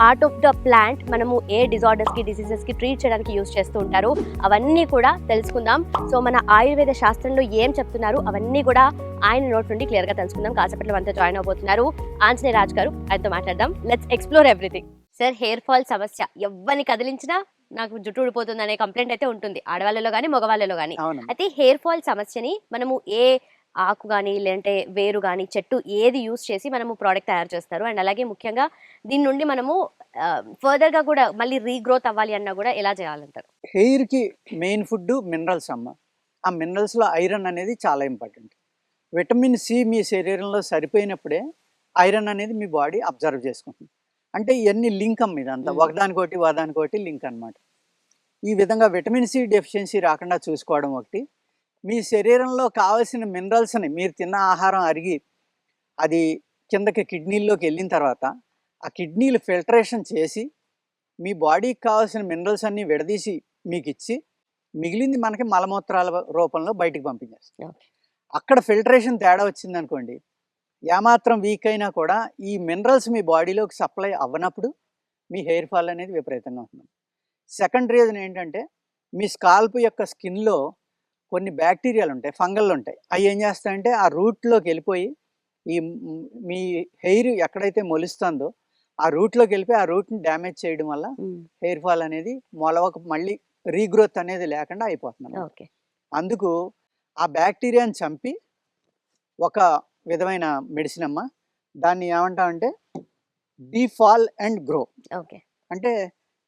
Part of the plant మనము ఏ డిజార్డర్స్కి డిసీజెస్కి treat చేయడానికి యూస్ చేస్తూ ఉంటారు. అవన్నీ కూడా తెలుసుకుందాం. సో మన ఆయుర్వేద శాస్త్రంలో ఏం చెప్తున్నారు? అవన్నీ కూడా ఆయన నోట్ నుండి క్లియర్గా తెలుసుకుందాం. కాసేపట్లో మనతో జాయిన్ అవబోతున్నారు ఆంజనేయ రాజ్ గారు. ఆయనతో మాట్లాడదాం. Let's explore everything sir hair fall సమస్య ఎవరిని కదిలించినా నాకు జుట్టు ఊడిపోతుంది అనే కంప్లైంట్ అయితే ఉంటుంది. ఆడవాళ్ళలో కానీ మగవాళ్ళలో కానీ అయితే హెయిర్ ఫాల్ సమస్యని మనము ఏ ఆకు కానీ లేదంటే వేరు కానీ చెట్టు ఏది యూస్ చేసి మనము ప్రోడక్ట్ తయారు చేస్తారు. అండ్ అలాగే ముఖ్యంగా దీని నుండి మనము ఫర్దర్గా కూడా మళ్ళీ రీగ్రోత్ అవ్వాలి అన్నా కూడా ఎలా చేయాలంటారు? హెయిర్కి మెయిన్ ఫుడ్ మినరల్స్ అమ్మ. ఆ మినరల్స్లో ఐరన్ అనేది చాలా ఇంపార్టెంట్ విటమిన్ సి మీ శరీరంలో సరిపోయినప్పుడే ఐరన్ అనేది మీ బాడీ అబ్జర్వ్ చేసుకుంటుంది. అంటే ఇవన్నీ లింక్ అమ్మ ఇదంతా. Mm. ఒకదానికోటి ఒకదానికోటి లింక్ అన్నమాట. ఈ విధంగా విటమిన్ సి డెఫిషియన్సీ రాకుండా చూసుకోవడం ఒకటి. మీ శరీరంలో కావాల్సిన మినరల్స్ని మీరు తిన్న ఆహారం అరిగి అది కిందకి కిడ్నీల్లోకి వెళ్ళిన తర్వాత ఆ కిడ్నీలు ఫిల్టరేషన్ చేసి మీ బాడీకి కావాల్సిన మినరల్స్ అన్ని విడదీసి మీకు ఇచ్చి మిగిలింది మనకి మలమూత్రాల రూపంలో బయటికి పంపించేస్తాం. అక్కడ ఫిల్టరేషన్ తేడా వచ్చింది అనుకోండి ఏమాత్రం వీక్ అయినా కూడా ఈ మినరల్స్ మీ బాడీలోకి సప్లై అవ్వనప్పుడు మీ హెయిర్ ఫాల్ అనేది విపరీతంగా ఉంటుంది సెకండ్ రీజన్ ఏంటంటే మీ స్కాల్ప్ యొక్క స్కిన్లో కొన్ని బ్యాక్టీరియాలు ఉంటాయి ఫంగల్ ఉంటాయి. అవి ఏం చేస్తాయంటే ఆ రూట్లోకి వెళ్ళిపోయి ఈ మ్- హెయిర్ ఎక్కడైతే మొలుస్తుందో ఆ రూట్లోకి వెళ్ళిపోయి ఆ రూట్ని డ్యామేజ్ చేయడం వల్ల హెయిర్ ఫాల్ అనేది మొలవక మళ్ళీ రీగ్రోత్ అనేది లేకుండా అయిపోతుంది అందుకు ఆ బ్యాక్టీరియాని చంపి ఒక విధమైన మెడిసిన్ అమ్మ. దాన్ని ఏమంటామంటే డీఫాల్ అండ్ గ్రో. ఓకే. అంటే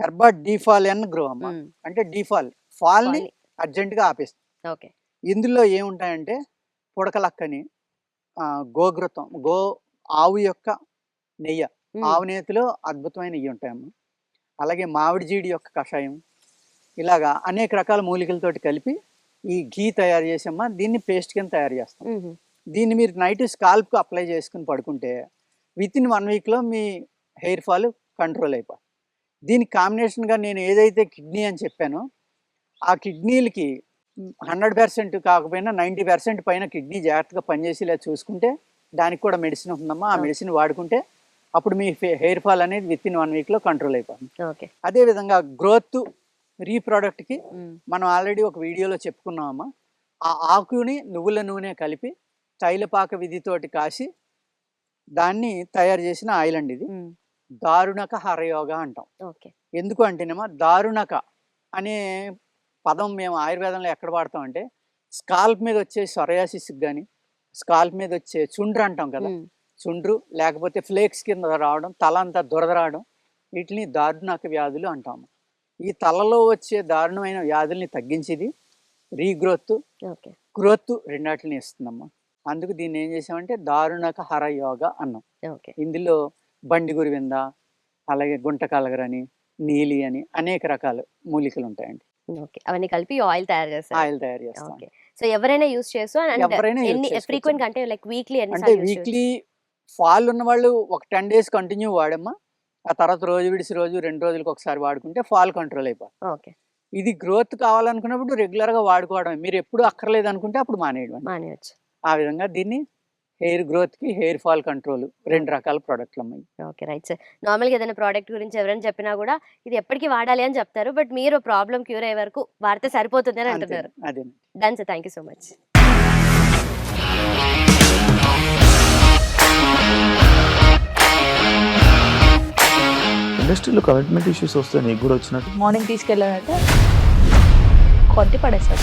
హెర్బా డీఫాల్ అండ్ గ్రో అమ్మ. అంటే డీఫాల్. ఫాల్ని. అర్జెంటుగా ఆపేస్తుంది. ఓకే. ఇందులో ఏముంటాయంటే పుడకలక్కని గోఘృతం గో ఆవు యొక్క నెయ్యి. ఆవు నేతిలో అద్భుతమైన నెయ్యి ఉంటాయమ్మ. అలాగే మామిడి జీడి యొక్క కషాయం. ఇలాగా అనేక రకాల మూలికలతోటి కలిపి ఈ ఘీ తయారు చేసమ్మా దీన్ని పేస్ట్ కింద తయారు చేస్తాం. దీన్ని మీరు నైట్ స్కాల్ప్కి అప్లై చేసుకుని పడుకుంటే విత్ ఇన్ వన్ వీక్లో మీ హెయిర్ ఫాల్ కంట్రోల్ అయిపోతుంది దీనికి కాంబినేషన్గా నేను ఏదైతే కిడ్నీ అని చెప్పానో ఆ కిడ్నీలకి హండ్రెడ్ పర్సెంట్ కాకపోయినా నైంటీ పర్సెంట్ పైన కిడ్నీ జాగ్రత్తగా పనిచేసేలా చూసుకుంటే దానికి కూడా మెడిసిన్ ఉందమ్మా. ఆ. మెడిసిన్ వాడుకుంటే అప్పుడు మీ హెయిర్ ఫాల్ అనేది విత్ ఇన్ వన్ వీక్లో కంట్రోల్ అయిపోతుంది. ఓకే. అదేవిధంగా గ్రోత్ రీప్రొడక్ట్కి మనం ఆల్రెడీ ఒక వీడియోలో చెప్పుకున్నామమ్మా. ఆ ఆకుని నువ్వుల నూనె కలిపి తైలపాక విధితోటి కాసి దాన్ని తయారు చేసిన ఆయిల్ అండి ఇది దారుణక హరయోగ అంటాం. ఓకే. ఎందుకు అంటేనేమో దారుణక అనే పదం మేము ఆయుర్వేదంలో ఎక్కడ వాడతాం అంటే స్కాల్ప్ మీద వచ్చే సొరయాసిస్కి కానీ స్కాల్ప్ మీద వచ్చే చుండ్రు అంటాం కదా చుండ్రు లేకపోతే ఫ్లేక్స్ కింద రావడం తల అంతా దురద రావడం వీటిని దారుణక వ్యాధులు అంటాము. ఈ తలలో వచ్చే దారుణమైన వ్యాధుల్ని తగ్గించేది రీగ్రోత్ ఓకే. గ్రోత్ రెండాటిని ఇస్తుందమ్మా. అందుకు దీన్ని ఏం చేసామంటే దారుణక హర యోగ అన్నాం. ఓకే. ఇందులో బండి గురివింద అలాగే గుంట కలగరని నీలి అని అనేక రకాల మూలికలు ఉంటాయండి ఓకే. అవన్నీ కలిపి ఆయిల్ తయారు చేస్తారు? ఆయిల్ తయారు చేస్తాం ఓకే. సో ఎవరైనా యూస్ and ఎవరైనా use ఎన్ని చేసుకోవచ్చు. ఫ్రీక్వెంట్ అంటే లైక్ వీక్లీ ఎన్ని అంటే వీక్లీ ఫాల్ ఉన్న వాళ్ళు ఒక టెన్ డేస్ కంటిన్యూ వాడమ్మా. ఆ తర్వాత రోజు విడిసి రోజు రెండు రోజులకు ఒకసారి వాడుకుంటే ఫాల్ కంట్రోల్ అయిపోతుంది ఓకే. ఇది గ్రోత్ కావాలనుకున్నప్పుడు రెగ్యులర్గా వాడుకోవడం మీరు ఎప్పుడు అక్కర్లేదు అనుకుంటే అప్పుడు మానేయడం మానేయచ్చు. ఆ విధంగా దీన్ని హెయిర్ గ్రోత్కి హెయిర్ ఫాల్ కంట్రోల్ రెండు రకాల ప్రోడక్ట్లు అమ్మాయి. Okay right sir. నార్మల్గా ఏదైనా ప్రోడక్ట్ గురించి ఎవరైనా చెప్పినా కూడా ఇది ఎప్పటికీ వాడాలి అని చెప్తారు. బట్ మీరు ప్రాబ్లం క్యూర్ అయ్యే వరకు వాడితే సరిపోతుంది అని అంటున్నారు. అదే done sir. Thank you so much. ఇండస్ట్రీలో కమిట్మెంట్ ఇష్యూస్ వస్తే నీకు కూడా వచ్చినట్టు. మార్నింగ్ తీసుకెళ్ళానంటే కొట్టి పడేస్తారు